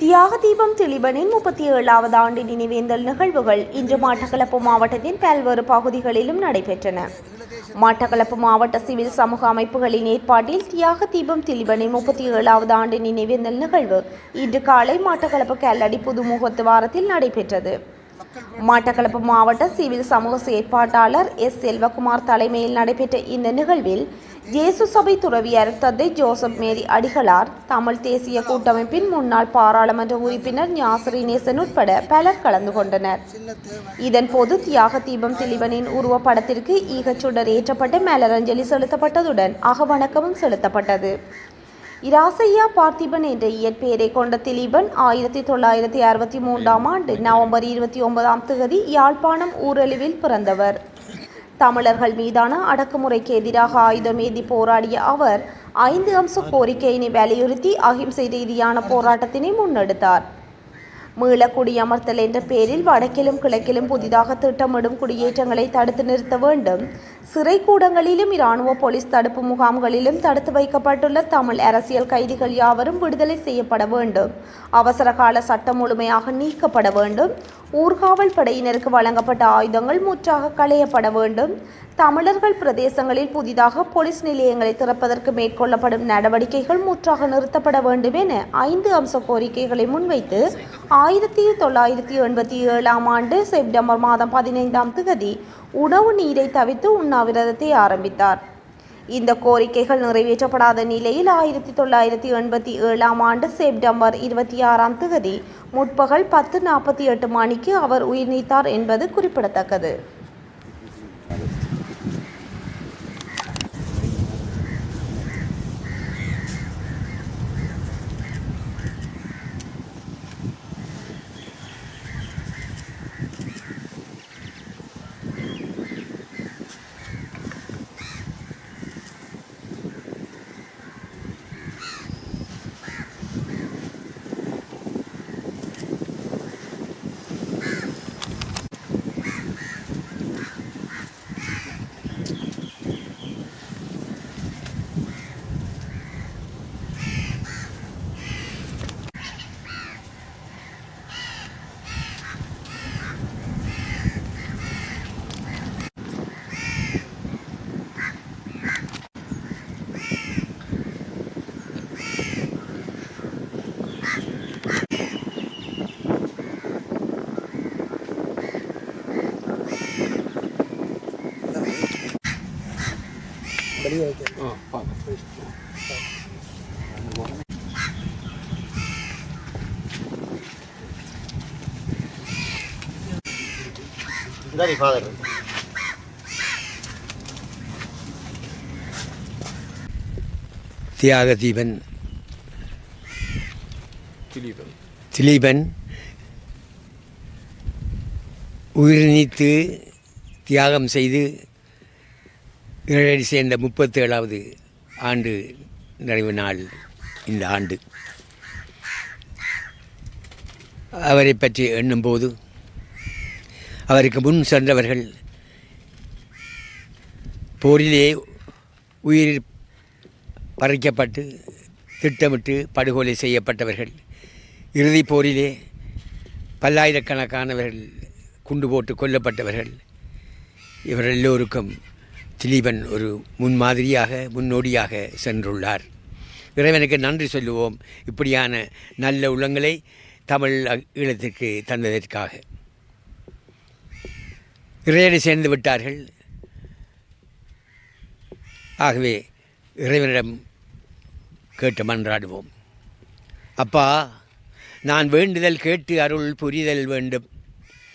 தியாக தீபம் திலீபனின் முப்பத்தி ஏழாவது ஆண்டு நினைவேந்தல் நிகழ்வுகள் இன்று மட்டக்களப்பு மாவட்டத்தின் பல்வேறு பகுதிகளிலும் நடைபெற்றன. மட்டக்களப்பு மாவட்ட சிவில் சமூக அமைப்புகளின் ஏற்பாட்டில் தியாக தீபம் திலீபனின் முப்பத்தி ஏழாவது ஆண்டு நினைவேந்தல் நிகழ்வு இன்று காலை மட்டக்களப்பு கல்லடி புதுமுகத்து வாரத்தில் நடைபெற்றது. மட்டக்களப்பு மாவட்ட சிவில் சமூக செயற்பாட்டாளர் எஸ். செல்வகுமார் தலைமையில் நடைபெற்ற இந்த நிகழ்வில் இயேசு சபை துறவியர் தந்தை ஜோசப் மேரி அடிகளார். தமிழ் தேசிய கூட்டமைப்பின் முன்னாள் பாராளுமன்ற உறுப்பினர் ஞாசரி நேசன் உட்பட பலர் கலந்து கொண்டனர். இதன் போது தியாக தீபம் திலீபனின் உருவப்படத்திற்கு ஈகச்சுடர் ஏற்றப்பட்டு மலரஞ்சலி செலுத்தப்பட்டதுடன் அகவணக்கமும் செலுத்தப்பட்டது. இராசையா பார்த்திபன் என்ற இயற்பெயரை கொண்ட திலீபன் ஆயிரத்தி தொள்ளாயிரத்தி அறுபத்தி மூன்றாம் ஆண்டு நவம்பர் இருபத்தி ஒன்பதாம் தேதி யாழ்ப்பாணம் ஊரழிவில் பிறந்தவர். தமிழர்கள் மீதான அடக்குமுறைக்கு எதிராக ஆயுதம் ஏந்தி போராடிய அவர் ஐந்து அம்ச கோரிக்கையினை வலியுறுத்தி அகிம்சை ரீதியான போராட்டத்தினை முன்னெடுத்தார். மீள குடியமர்த்தல் என்ற பேரில் வடக்கிலும் கிழக்கிலும் புதிதாக திட்டமிடும் குடியேற்றங்களை தடுத்து நிறுத்த வேண்டும். சிறை கூடங்களிலும் இராணுவ போலீஸ் தடுப்பு முகாம்களிலும் தடுத்து வைக்கப்பட்டுள்ள தமிழ் அரசியல் கைதிகள் யாவரும் விடுதலை செய்யப்பட வேண்டும். அவசர கால சட்டம் முழுமையாக நீக்கப்பட வேண்டும். ஊர்காவல் படையினருக்கு வழங்கப்பட்ட ஆயுதங்கள் முற்றாக களையப்பட வேண்டும். தமிழர்கள் பிரதேசங்களில் புதிதாக போலீஸ் நிலையங்களை திறப்பதற்கு மேற்கொள்ளப்படும் நடவடிக்கைகள் முற்றாக நிறுத்தப்பட வேண்டும் என ஐந்து அம்ச கோரிக்கைகளை முன்வைத்து ஆயிரத்தி தொள்ளாயிரத்தி எண்பத்தி ஏழாம் ஆண்டு செப்டம்பர் மாதம் பதினைந்தாம் திகதி உணவு நீரை தவிர்த்து உண்ணாவிரதத்தை ஆரம்பித்தார். இந்த கோரிக்கைகள் நிறைவேற்றப்படாத நிலையில் ஆயிரத்தி தொள்ளாயிரத்தி எண்பத்தி ஏழாம் ஆண்டு செப்டம்பர் இருபத்தி ஆறாம் தேதி முற்பகல் பத்து நாற்பத்தி எட்டு மணிக்கு அவர் உயிர் நீத்தார் என்பது குறிப்பிடத்தக்கது. சரி ஃபாதர் தியாக தீபன் திலீபன். திலீபன். உயிர் நீத்து தியாகம் செய்து இழடி சேர்ந்த முப்பத்தேழாவது ஆண்டு நிறைவு நாள் இந்த ஆண்டு. அவரை பற்றி எண்ணும்போது அவருக்கு முன் சென்றவர்கள் போரிலே உயிர் பறிக்கப்பட்டு திட்டமிட்டு படுகொலை செய்யப்பட்டவர்கள் இறுதிப் போரிலே பல்லாயிரக்கணக்கானவர்கள் குண்டு போட்டு கொல்லப்பட்டவர்கள் இவர் எல்லோருக்கும் திலீபன் ஒரு முன்மாதிரியாக முன்னோடியாக சென்றுள்ளார். இறைவனுக்கு நன்றி சொல்லுவோம். இப்படியான நல்ல உள்ளங்களை தமிழ் ஈழத்திற்கு தந்ததற்காக. இறையடி சேர்ந்து விட்டார்கள். ஆகவே இறைவனிடம் கேட்டு மன்றாடுவோம். அப்பா நான் வேண்டுதல் கேட்டு அருள் புரிதல் வேண்டும்.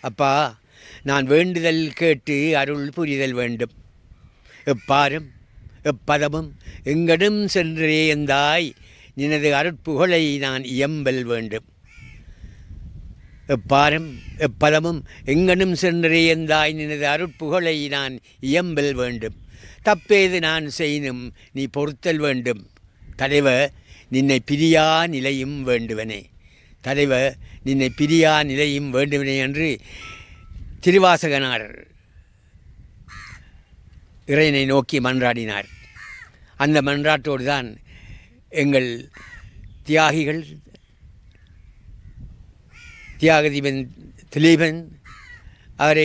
அப்பா நான் வேண்டுதல் கேட்டு அருள் புரிதல் வேண்டும். எப்பாரும் எப்பதமும் எங்கடும் சென்றே எந்தாய் நினது அருட்புகழை நான் இயம்பல் வேண்டும். எப்பாரும் எப்பதமும் எங்கனும் சென்றே எந்தாய் நினது அருட்புகழை நான் இயம்பல் வேண்டும். தப்பேது நான் செய்யினும் நீ பொறுத்தல் வேண்டும். தலைவர் நின்னை பிரியா நிலையும் வேண்டுவனே. தலைவர் நின்னை பிரியா நிலையும் வேண்டுவனே என்று திருவாசகனார் இறைவனை நோக்கி மன்றாடினார். அந்த மன்றாட்டோடு தான் எங்கள் தியாகிகள் தியாகதீபன் திலீபன் அவரை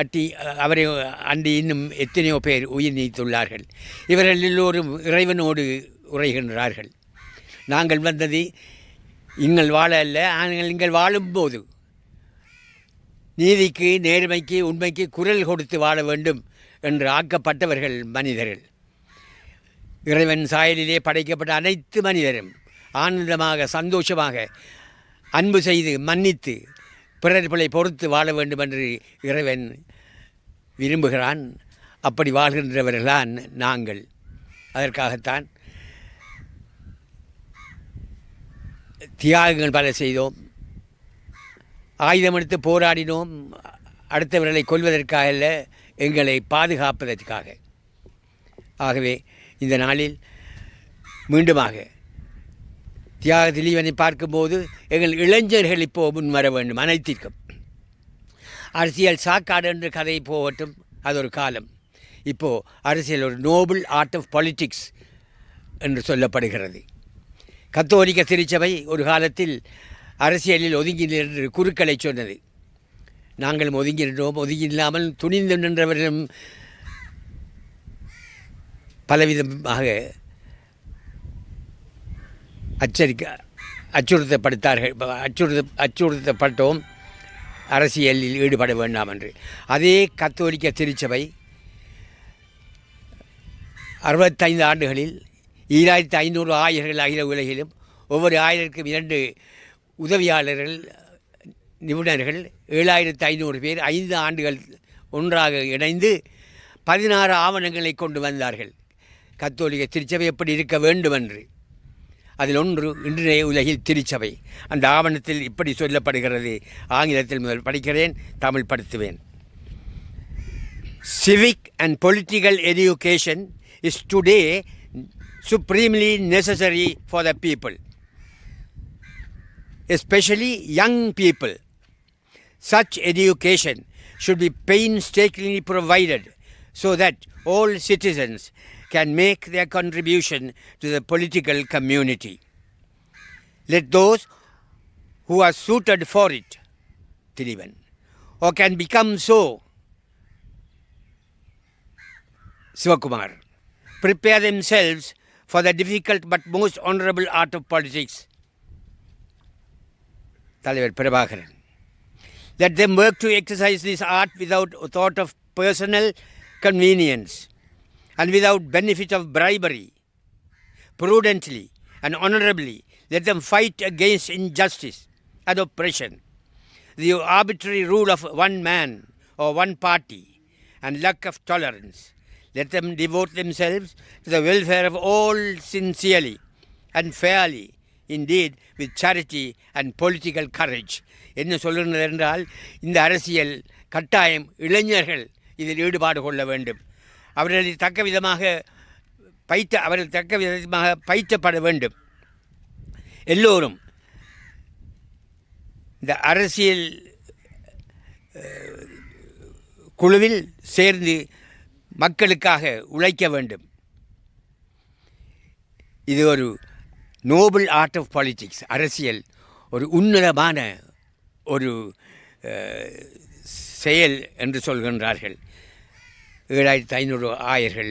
அட்டி அவரை அண்டி இன்னும் எத்தனையோ பேர் உயிர் நீத்துள்ளார்கள். இவர்கள் எல்லோரும் இறைவனோடு உரைகின்றார்கள். நாங்கள் வந்தது எங்கள் வாழ அல்ல ஆனால் நீங்கள் வாழும்போது. நீதிக்கு நேர்மைக்கு உண்மைக்கு குரல் கொடுத்து வாழ வேண்டும். என்று ஆக்கப்பட்டவர்கள் மனிதர்கள். இறைவன் சாயலிலே படைக்கப்பட்ட அனைத்து மனிதரும் ஆனந்தமாக சந்தோஷமாக அன்பு செய்து மன்னித்து பிறர்களை பொறுத்து வாழ வேண்டும் என்று இறைவன் விரும்புகிறான். அப்படி வாழ்கின்றவர்களான் நாங்கள். அதற்காகத்தான் தியாகங்கள் பல செய்தோம். ஆயுதம் எடுத்து போராடினோம். அடுத்தவர்களை கொல்வதற்காக இல்லை எங்களை பாதுகாப்பதற்காக. ஆகவே இந்த நாளில் மீண்டுமாக தியாக திலீவனை பார்க்கும்போது எங்கள் இளைஞர்கள் இப்போ முன் வர வேண்டும் அனைத்திற்கும். அரசியல் சாக்காடு என்று கதை போகட்டும் அது ஒரு காலம். இப்போது அரசியல் ஒரு நோபல் ஆர்ட் ஆஃப் பாலிட்டிக்ஸ் என்று சொல்லப்படுகிறது. கத்தோலிக்க திருச்சபை ஒரு காலத்தில் அரசியலில் ஒதுங்கி நின்று குறுக்களை சொன்னது. நாங்களும் ஒதுங்கி நின்றோம் ஒதுங்கி இல்லாமல் துணிந்து நின்றவர்களும் பலவிதமாக அச்சரிக்க அச்சுறுத்தப்படுத்தார்கள். அச்சுறுத்த அச்சுறுத்தப்பட்டோம். அரசியலில் ஈடுபட வேண்டாம் என்று. அதே கத்தோலிக்க திருச்சபை அறுபத்தைந்து ஆண்டுகளில் ஈராயிரத்து ஐநூறு ஆயர்கள் அகில உலகிலும் ஒவ்வொரு ஆயிரத்துக்கும் இரண்டு உதவியாளர்கள் நிபுணர்கள் ஏழாயிரத்து ஐநூறு பேர் ஐந்து ஆண்டுகள் ஒன்றாக இணைந்து பதினாறு ஆவணங்களை கொண்டு வந்தார்கள். கத்தோலிக்க திருச்சபை எப்படி இருக்க வேண்டும் என்று அதில் ஒன்று இன்றைய உலகில் திருச்சபை. அந்த ஆவணத்தில் இப்படி சொல்லப்படுகிறது. ஆங்கிலத்தில் முதல் படிக்கிறேன் Tamil படுத்துவேன். Civic and political education is today supremely necessary for the people, especially young people. Such education should be painstakingly provided so that all citizens can make their contribution to the political community. Let those who are suited for it, Tilivan, or can become so, Sivakumar, prepare themselves for the difficult but most honorable art of politics. தலைவர் Prabhakaran let them work to exercise this art without thought of personal convenience and without benefit of bribery. Prudently and honorably, let them fight against injustice and oppression. The arbitrary rule of one man or one party and lack of tolerance. Let them devote themselves to the welfare of all sincerely and fairly, indeed with charity and political courage. என்ன சொல்லுகிறது என்றால் இந்த அரசியல் கட்டாயம் இளைஞர்கள் இதில் ஈடுபாடு கொள்ள வேண்டும். அவர்களை தக்க விதமாக பயிற்ற அவர்கள் தக்க விதமாக பயிற்றப்பட வேண்டும். எல்லோரும் இந்த அரசியல் குழுவில் சேர்ந்து மக்களுக்காக உழைக்க வேண்டும். இது ஒரு நோபல் ஆர்ட் ஆஃப் பாலிட்டிக்ஸ் அரசியல். ஒரு உன்னதமான ஒரு செயல் என்று சொல்கின்றார்கள். ஏழாயிரத்து ஐநூறு ஆயர்கள்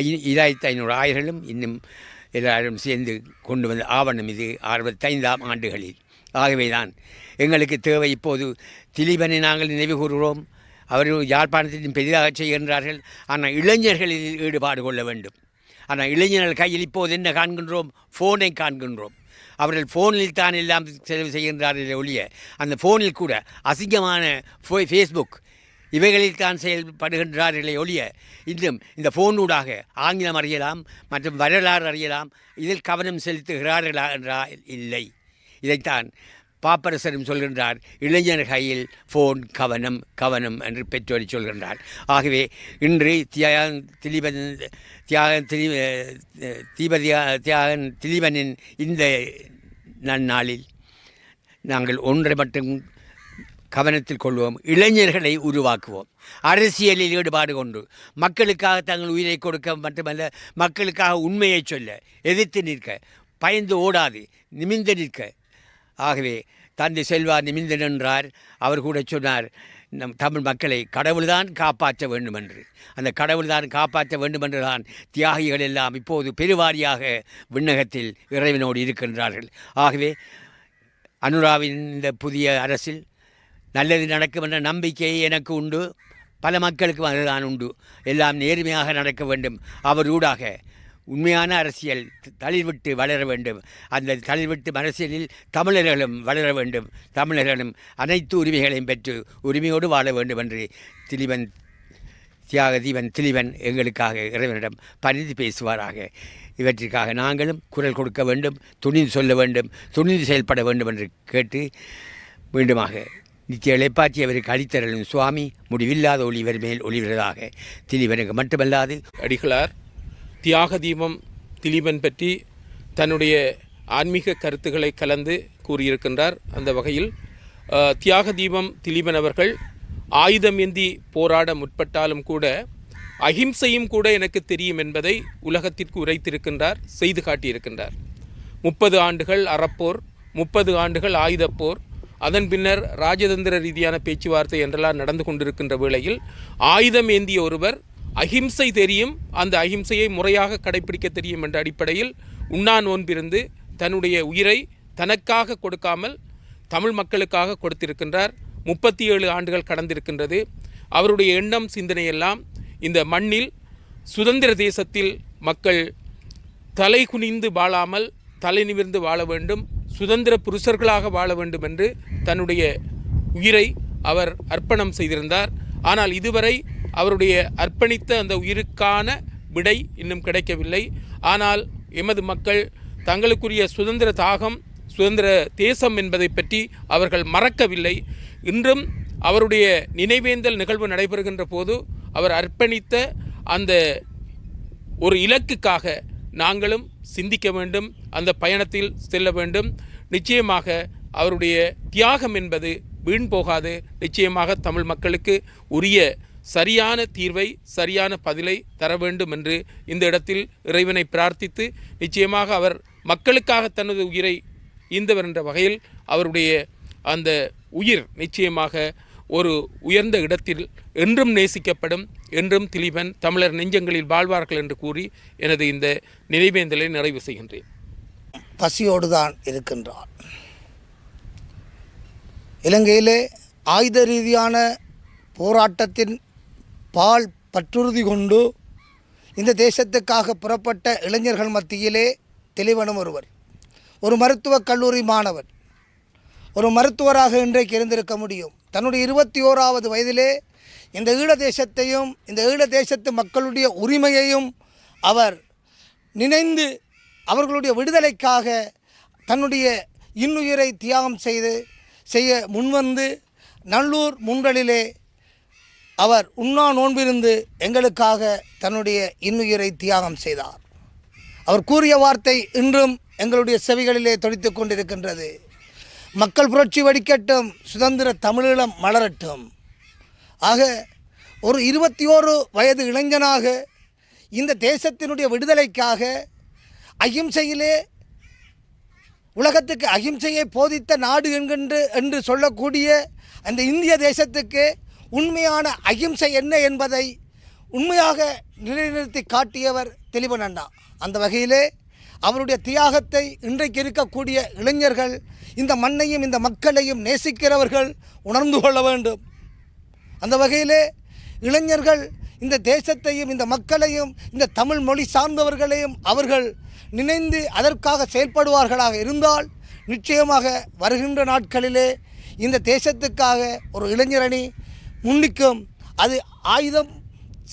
ஐ ஏழாயிரத்து ஐநூறு ஆயர்களும் இன்னும் எல்லாரும் சேர்ந்து கொண்டு வந்த ஆவணம் இது அறுபத்தைந்தாம் ஆண்டுகளில். ஆகவே தான் எங்களுக்கு தேவை இப்போது திலீபனை நாங்கள் நினைவு கூறுகிறோம். அவர் யாழ்ப்பாணத்திலும் பெரிதாக செய்கின்றார்கள். ஆனால் இளைஞர்கள் இதில் ஈடுபாடு கொள்ள வேண்டும். ஆனால் இளைஞர்கள் கையில் இப்போது என்ன காண்கின்றோம்? ஃபோனை காண்கின்றோம். அவர்கள் ஃபோனில் தான் எல்லாம் செலவு செய்கின்றார்கள் ஒழிய அந்த ஃபோனில் கூட அசிங்கமான ஃபோ ஃபேஸ்புக் இவைகளில் தான் செயல்படுகின்றார்களே ஒழிய இன்னும் இந்த ஃபோனூடாக ஆங்கிலம் அறியலாம் மற்றும் வரலாறு அறியலாம் இதில் கவனம் செலுத்துகிறார்களா என்றால் இல்லை. இதைத்தான் பாப்பரசரும் சொல்கின்றார் இளைஞர் கையில் ஃபோன் கவனம் கவனம் என்று பெற்றோரை சொல்கின்றார். ஆகவே இன்று தியாகன் திலீபன் தியாகன் திலீ தீபதியா தியாகன் திலீபனின் இந்த நன்னாளில் நாங்கள் ஒன்றை மட்டும் கவனத்தில் கொள்வோம் இளைஞர்களை உருவாக்குவோம். அரசியலில் ஈடுபாடு கொண்டு மக்களுக்காக தங்கள் உயிரை கொடுக்க மட்டுமல்ல மக்களுக்காக உண்மையை சொல்ல எதிர்த்து நிற்க பயந்து ஓடாது நிமிந்து நிற்க ஆகவே தந்தை செல்வா நிமிந்து நின்றார். அவர் கூட சொன்னார் நம் தமிழ் மக்களை கடவுள்தான் காப்பாற்ற வேண்டும் என்று அந்த கடவுள்தான் காப்பாற்ற வேண்டும் தான் தியாகிகள் எல்லாம் இப்போது பெருவாரியாக விண்ணகத்தில் இறைவனோடு இருக்கின்றார்கள். ஆகவே அனுராவின் இந்த புதிய அரசில் நல்லது நடக்கும் என்ற நம்பிக்கை எனக்கு உண்டு. பல மக்களுக்கும் அதுதான் உண்டு. எல்லாம் நேர்மையாக நடக்க வேண்டும். அவர் ஊடாக உண்மையான அரசியல் தளிர்விட்டு வளர வேண்டும். அந்த தளிர்விட்டு அரசியலில் தமிழர்களும் வளர வேண்டும். தமிழர்களும் அனைத்து உரிமைகளையும் பெற்று உரிமையோடு வாழ வேண்டும் என்று திலிவன் தியாக தீவன் திலிவன் எங்களுக்காக இறைவனிடம் பணிந்து பேசுவாராக. இவற்றிற்காக நாங்களும் குரல் கொடுக்க வேண்டும் துணிந்து சொல்ல வேண்டும் துணிந்து செயல்பட வேண்டும் என்று கேட்டு மீண்டுமாக நித்திய இழைப்பாற்றியவருக்கு அளித்தரலும் சுவாமி முடிவில்லாத ஒளிவர் மேல் ஒளிவிறதாக திலிவனுக்கு மட்டுமல்லாது அடிகளார் தியாக தீபம் திலீபன் பற்றி தன்னுடைய ஆன்மீக கருத்துக்களை கலந்து கூறியிருக்கின்றார் அந்த வகையில். தியாக தீபம் திலீபன் அவர்கள் ஆயுதம் ஏந்தி போராட முற்பட்டாலும் கூட அகிம்சையும் கூட எனக்கு தெரியும் என்பதை உலகத்திற்கு உரைத்திருக்கின்றார் செய்து காட்டியிருக்கின்றார். முப்பது ஆண்டுகள் அறப்போர் முப்பது ஆண்டுகள் ஆயுதப்போர் அதன் பின்னர் ராஜதந்திர ரீதியான பேச்சுவார்த்தை என்றெல்லாம் நடந்து கொண்டிருக்கின்ற வேளையில் ஆயுதம் ஏந்திய ஒருவர் அகிம்சை தெரியும் அந்த அகிம்சையை முறையாக கடைபிடிக்க தெரியும் என்ற அடிப்படையில் உண்ணா நோன்பிருந்து தன்னுடைய உயிரை தனக்காக கொடுக்காமல் தமிழ் மக்களுக்காக கொடுத்திருக்கின்றார். முப்பத்தி ஏழு ஆண்டுகள் கடந்திருக்கின்றது. அவருடைய எண்ணம் சிந்தனையெல்லாம் இந்த மண்ணில் சுதந்திர தேசத்தில் மக்கள் தலை குனிந்து வாழாமல் தலை நிமிர்ந்து வாழ வேண்டும் சுதந்திர புருஷர்களாக வாழ வேண்டும் என்று தன்னுடைய உயிரை அவர் அர்ப்பணம் செய்திருந்தார். ஆனால் இதுவரை அவருடைய அர்ப்பணித்த அந்த உயிருக்கான விடை இன்னும் கிடைக்கவில்லை. ஆனால் எமது மக்கள் தங்களுக்குரிய சுதந்திர தாகம் சுதந்திர தேசம் என்பதை பற்றி அவர்கள் மறக்கவில்லை. இன்றும் அவருடைய நினைவேந்தல் நிகழ்வு நடைபெறுகின்ற போது அவர் அர்ப்பணித்த அந்த ஒரு இலக்குக்காக நாங்களும் சிந்திக்க வேண்டும் அந்த பயணத்தில் செல்ல வேண்டும். நிச்சயமாக அவருடைய தியாகம் என்பது வீண் போகாது. நிச்சயமாக தமிழ் மக்களுக்கு உரிய சரியான தீர்வை சரியான பதிலை தர வேண்டும் என்று இந்த இடத்தில் இறைவனை பிரார்த்தித்து நிச்சயமாக அவர் மக்களுக்காக தனது உயிரை ஈந்தவர் என்ற வகையில் அவருடைய அந்த உயிர் நிச்சயமாக ஒரு உயர்ந்த இடத்தில் என்றும் நேசிக்கப்படும் என்றும் திலீபன் தமிழர் நெஞ்சங்களில் வாழ்வார்கள் என்று கூறி எனது இந்த நினைவேந்தலை நிறைவு செய்கின்றேன். பசியோடு தான் இருக்கின்றான். இலங்கையிலே ஆயுத ரீதியான போராட்டத்தின் பால் பற்றுறுதி கொண்டு இந்த தேசத்துக்காக புறப்பட்ட இளைஞர்கள் மத்தியிலே தெளிவனும் ஒருவர். ஒரு மருத்துவக் கல்லூரி மாணவர் ஒரு மருத்துவராக இன்றைக்கு இருந்திருக்க முடியும். தன்னுடைய இருபத்தி ஓராவது வயதிலே இந்த ஈழ தேசத்தையும் இந்த ஈழ தேசத்து மக்களுடைய உரிமையையும் அவர் நினைந்து அவர்களுடைய விடுதலைக்காக தன்னுடைய இன்னுயிரை தியாகம் செய்து செய்ய முன்வந்து நல்லூர் முன்றலிலே அவர் உண்ணா நோன்பிருந்து எங்களுக்காக தன்னுடைய இன்னுயிரை தியாகம் செய்தார். அவர் கூறிய வார்த்தை இன்றும் எங்களுடைய செவிகளிலே தொடித்துக் கொண்டிருக்கின்றது. மக்கள் புரட்சி வடிக்கட்டும் சுதந்திர தமிழீழம் மலரட்டும். ஆக ஒரு இருபத்தி ஓரு வயது இளைஞனாக இந்த தேசத்தினுடைய விடுதலைக்காக அகிம்சையிலே உலகத்துக்கு அகிம்சையை போதித்த நாடு என்கின்ற என்று சொல்லக்கூடிய அந்த இந்திய தேசத்துக்கு உண்மையான அகிம்சை என்ன என்பதை உண்மையாக நிலைநிறுத்தி காட்டியவர் திலீபன் அண்ணா. அந்த வகையிலே அவருடைய தியாகத்தை இன்றைக்கு இருக்கக்கூடிய இளைஞர்கள் இந்த மண்ணையும் இந்த மக்களையும் நேசிக்கிறவர்கள் உணர்ந்து கொள்ள வேண்டும். அந்த வகையிலே இளைஞர்கள் இந்த தேசத்தையும் இந்த மக்களையும் இந்த தமிழ் மொழி சார்ந்தவர்களையும் அவர்கள் நினைந்து அதற்காக செயல்படுவார்களாக இருந்தால் நிச்சயமாக வருகின்ற நாட்களிலே இந்த தேசத்துக்காக ஒரு இளைஞரணி முன்னிக்கும் அது ஆயுதம்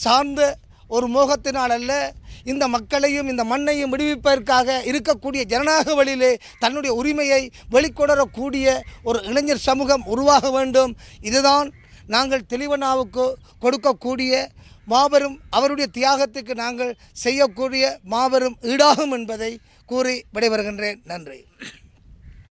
சார்ந்த ஒரு மோகத்தினால் அல்ல இந்த மக்களையும் இந்த மண்ணையும் விடுவிப்பதற்காக இருக்கக்கூடிய ஜனநாயக வழியிலே தன்னுடைய உரிமையை வெளிக்கொணரக்கூடிய ஒரு இளைஞர் சமூகம் உருவாக வேண்டும். இதுதான் நாங்கள் தெளிவனாவுக்கு கொடுக்கக்கூடிய மாபெரும் அவருடைய தியாகத்துக்கு நாங்கள் செய்யக்கூடிய மாபெரும் ஈடாகும் என்பதை கூறி விடைபெறுகின்றேன். நன்றி.